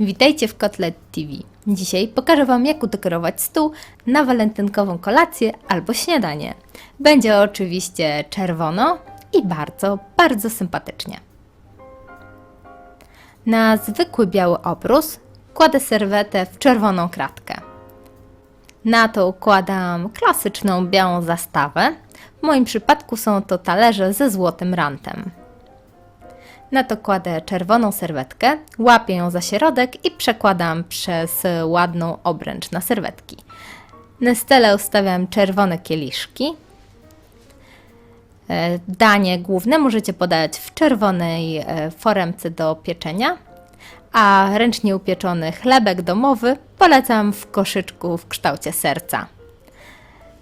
Witajcie w Kotlet TV. Dzisiaj pokażę Wam, jak udekorować stół na walentynkową kolację albo śniadanie. Będzie oczywiście czerwono i bardzo, bardzo sympatycznie. Na zwykły biały obrus kładę serwetę w czerwoną kratkę. Na to układam klasyczną białą zastawę. W moim przypadku są to talerze ze złotym rantem. Na to kładę czerwoną serwetkę, łapię ją za środek i przekładam przez ładną obręcz na serwetki. Na stele ustawiam czerwone kieliszki. E, Danie główne możecie podać w czerwonej e, foremce do pieczenia, a ręcznie upieczony chlebek domowy polecam w koszyczku w kształcie serca.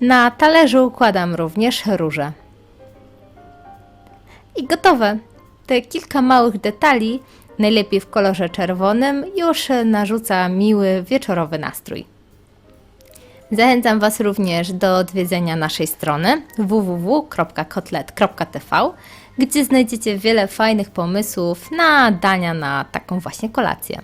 Na talerzu układam również róże. I gotowe. Te kilka małych detali, najlepiej w kolorze czerwonym, już narzuca miły wieczorowy nastrój. Zachęcam Was również do odwiedzenia naszej strony www.kotlet.tv, gdzie znajdziecie wiele fajnych pomysłów na dania na taką właśnie kolację.